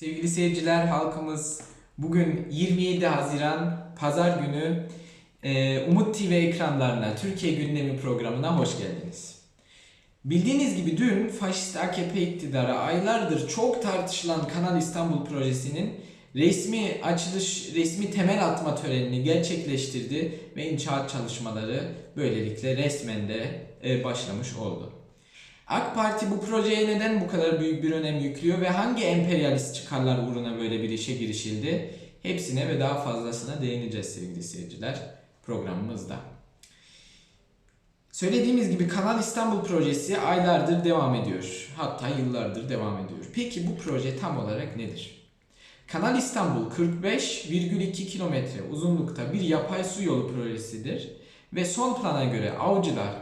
Sevgili seyirciler, halkımız bugün 27 Haziran Pazar günü e, Umut TV ekranlarına Türkiye Gündemi programına hoş geldiniz. Bildiğiniz gibi dün faşist AKP iktidarı aylardır çok tartışılan Kanal İstanbul projesinin resmi açılış, resmi temel atma törenini gerçekleştirdi ve inşaat çalışmaları böylelikle resmen de e, başlamış oldu. AK Parti bu projeye neden bu kadar büyük bir önem yüklüyor ve hangi emperyalist çıkarlar uğruna böyle bir işe girişildi? Hepsine ve daha fazlasına değineceğiz sevgili seyirciler programımızda. Söylediğimiz gibi Kanal İstanbul projesi aylardır devam ediyor. Hatta yıllardır devam ediyor. Peki bu proje tam olarak nedir? Kanal İstanbul 45,2 kilometre uzunlukta bir yapay su yolu projesidir ve son plana göre Avcılar,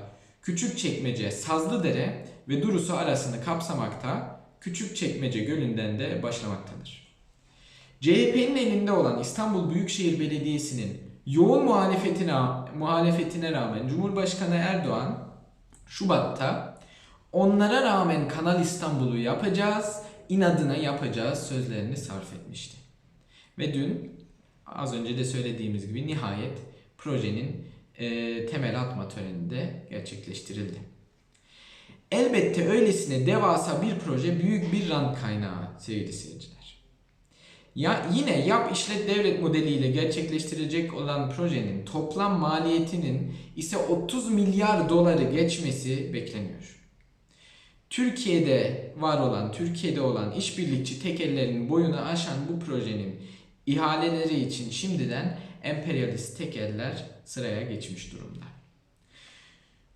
Küçükçekmece, Sazlıdere ve Durusu arasını kapsamakta, Küçükçekmece Gölü'nden de başlamaktadır. CHP'nin elinde olan İstanbul Büyükşehir Belediyesi'nin yoğun muhalefetine, muhalefetine rağmen Cumhurbaşkanı Erdoğan Şubat'ta onlara rağmen Kanal İstanbul'u yapacağız, inadına yapacağız sözlerini sarf etmişti. Ve dün az önce de söylediğimiz gibi nihayet projenin e, temel atma töreni de gerçekleştirildi. Elbette öylesine devasa bir proje büyük bir rant kaynağı sevgili seyirciler. Ya yine yap işlet devlet modeliyle gerçekleştirecek olan projenin toplam maliyetinin ise 30 milyar doları geçmesi bekleniyor. Türkiye'de var olan, Türkiye'de olan işbirlikçi tekellerin boyunu aşan bu projenin ihaleleri için şimdiden emperyalist tekeller sıraya geçmiş durumda.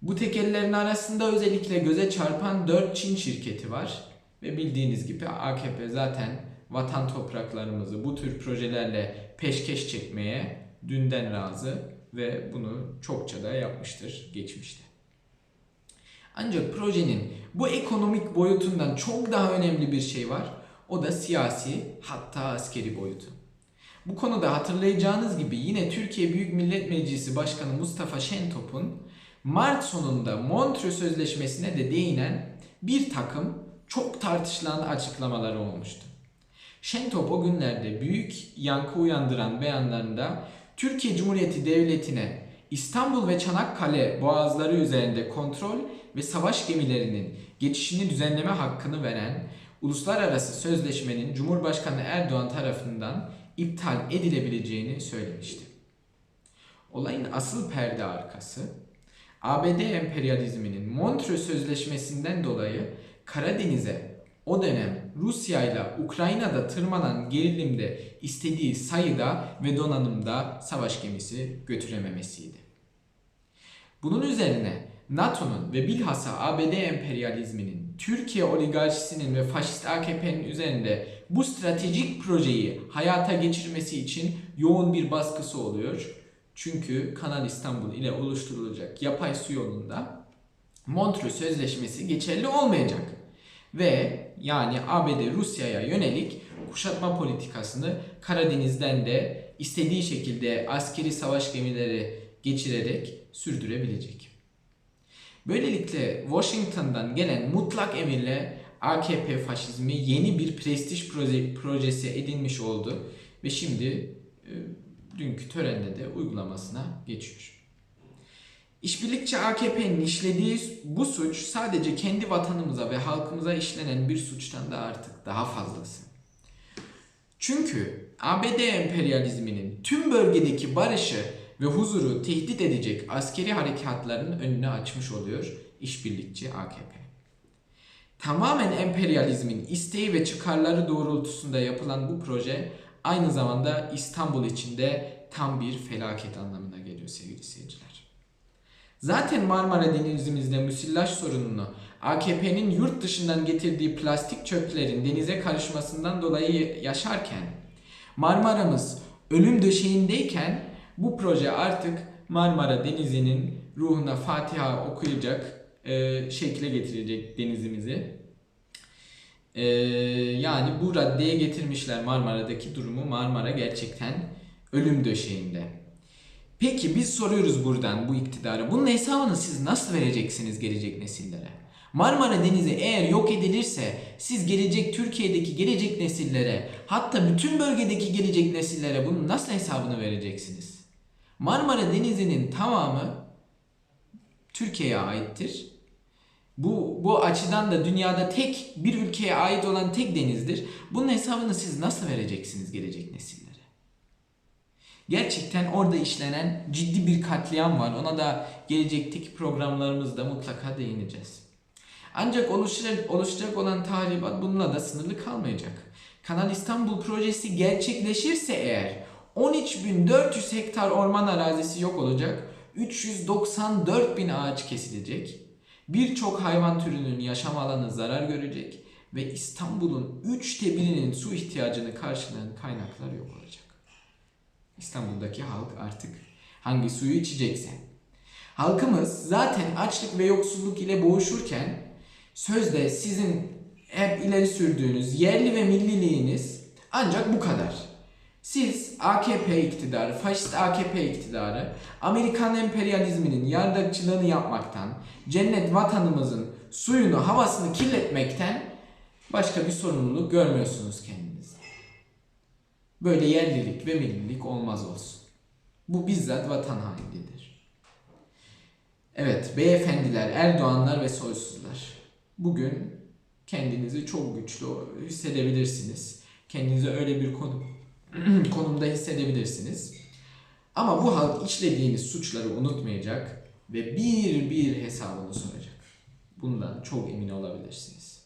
Bu tekellerin arasında özellikle göze çarpan 4 Çin şirketi var ve bildiğiniz gibi AKP zaten vatan topraklarımızı bu tür projelerle peşkeş çekmeye dünden razı ve bunu çokça da yapmıştır geçmişte. Ancak projenin bu ekonomik boyutundan çok daha önemli bir şey var. O da siyasi hatta askeri boyutu. Bu konuda hatırlayacağınız gibi yine Türkiye Büyük Millet Meclisi Başkanı Mustafa Şentop'un Mart sonunda Montreux Sözleşmesi'ne de değinen bir takım çok tartışılan açıklamaları olmuştu. Şentop o günlerde büyük yankı uyandıran beyanlarında Türkiye Cumhuriyeti Devleti'ne İstanbul ve Çanakkale boğazları üzerinde kontrol ve savaş gemilerinin geçişini düzenleme hakkını veren uluslararası sözleşmenin Cumhurbaşkanı Erdoğan tarafından iptal edilebileceğini söylemişti. Olayın asıl perde arkası ABD emperyalizminin Montreux Sözleşmesi'nden dolayı Karadeniz'e o dönem Rusya ile Ukrayna'da tırmanan gerilimde istediği sayıda ve donanımda savaş gemisi götürememesiydi. Bunun üzerine NATO'nun ve bilhassa ABD emperyalizminin Türkiye oligarşisinin ve faşist AKP'nin üzerinde bu stratejik projeyi hayata geçirmesi için yoğun bir baskısı oluyor. Çünkü Kanal İstanbul ile oluşturulacak yapay su yolunda Montreux Sözleşmesi geçerli olmayacak. Ve yani ABD Rusya'ya yönelik kuşatma politikasını Karadeniz'den de istediği şekilde askeri savaş gemileri geçirerek sürdürebilecek. Böylelikle Washington'dan gelen mutlak emirle AKP faşizmi yeni bir prestij proje, projesi edinmiş oldu ve şimdi e, dünkü törenle de uygulamasına geçiyor. İşbirlikçi AKP'nin işlediği bu suç sadece kendi vatanımıza ve halkımıza işlenen bir suçtan da artık daha fazlası. Çünkü ABD emperyalizminin tüm bölgedeki barışı ve huzuru tehdit edecek askeri harekatların önünü açmış oluyor işbirlikçi AKP. Tamamen emperyalizmin isteği ve çıkarları doğrultusunda yapılan bu proje aynı zamanda İstanbul içinde tam bir felaket anlamına geliyor sevgili seyirciler. Zaten Marmara Denizimizde müsilaj sorununu AKP'nin yurt dışından getirdiği plastik çöplerin denize karışmasından dolayı yaşarken Marmara'mız ölüm döşeğindeyken bu proje artık Marmara Denizi'nin ruhuna Fatiha okuyacak e, şekle getirecek denizimizi. E, yani bu raddeye getirmişler Marmara'daki durumu. Marmara gerçekten ölüm döşeğinde. Peki biz soruyoruz buradan bu iktidarı. Bunun hesabını siz nasıl vereceksiniz gelecek nesillere? Marmara Denizi eğer yok edilirse siz gelecek Türkiye'deki gelecek nesillere hatta bütün bölgedeki gelecek nesillere bunun nasıl hesabını vereceksiniz? Marmara Denizi'nin tamamı Türkiye'ye aittir. Bu, bu açıdan da dünyada tek bir ülkeye ait olan tek denizdir. Bunun hesabını siz nasıl vereceksiniz gelecek nesillere? Gerçekten orada işlenen ciddi bir katliam var. Ona da gelecekteki programlarımızda mutlaka değineceğiz. Ancak oluşacak, oluşacak olan tahribat bununla da sınırlı kalmayacak. Kanal İstanbul projesi gerçekleşirse eğer 13.400 hektar orman arazisi yok olacak, 394 bin ağaç kesilecek, birçok hayvan türünün yaşam alanı zarar görecek ve İstanbul'un üçte birinin su ihtiyacını karşılayan kaynaklar yok olacak. İstanbul'daki halk artık hangi suyu içecekse. Halkımız zaten açlık ve yoksulluk ile boğuşurken sözde sizin hep ileri sürdüğünüz yerli ve milliliğiniz ancak bu kadar. Siz AKP iktidarı, faşist AKP iktidarı Amerikan emperyalizminin yardakçılığını yapmaktan, cennet vatanımızın suyunu, havasını kirletmekten başka bir sorumluluk görmüyorsunuz kendinizde. Böyle yerlilik ve millilik olmaz olsun. Bu bizzat vatan hainliğidir. Evet, beyefendiler, Erdoğanlar ve soysuzlar. Bugün kendinizi çok güçlü hissedebilirsiniz. Kendinizi öyle bir konum, konumda hissedebilirsiniz. Ama bu halk işlediğiniz suçları unutmayacak ve bir bir hesabını soracak. Bundan çok emin olabilirsiniz.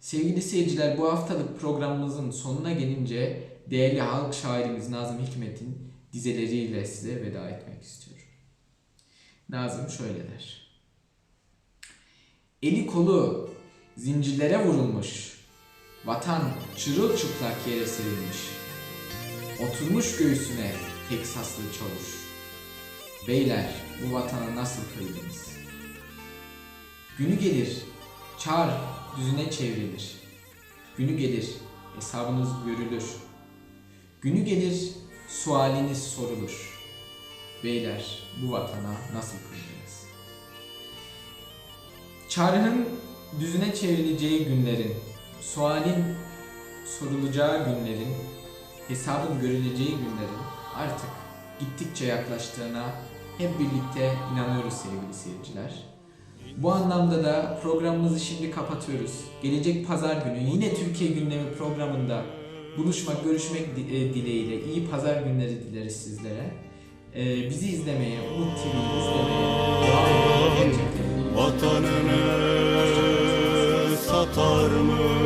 Sevgili seyirciler bu haftalık programımızın sonuna gelince değerli halk şairimiz Nazım Hikmet'in dizeleriyle size veda etmek istiyorum. Nazım şöyle der. Eli kolu zincirlere vurulmuş, vatan çırılçıplak yere serilmiş. Oturmuş göğsüne Teksaslı çavuş. Beyler bu vatana nasıl kıydınız? Günü gelir, çağır düzüne çevrilir. Günü gelir, hesabınız görülür. Günü gelir, sualiniz sorulur. Beyler bu vatana nasıl kıydınız? Çarhın düzüne çevrileceği günlerin, sualin sorulacağı günlerin, hesabın görüleceği günlerin artık gittikçe yaklaştığına hep birlikte inanıyoruz sevgili seyirciler. Bu anlamda da programımızı şimdi kapatıyoruz. Gelecek pazar günü yine Türkiye gündemi programında buluşmak, görüşmek e, dileğiyle iyi pazar günleri dileriz sizlere. Ee, bizi izlemeye, Umut TV'yi izlemeye. Vatanını satar mı?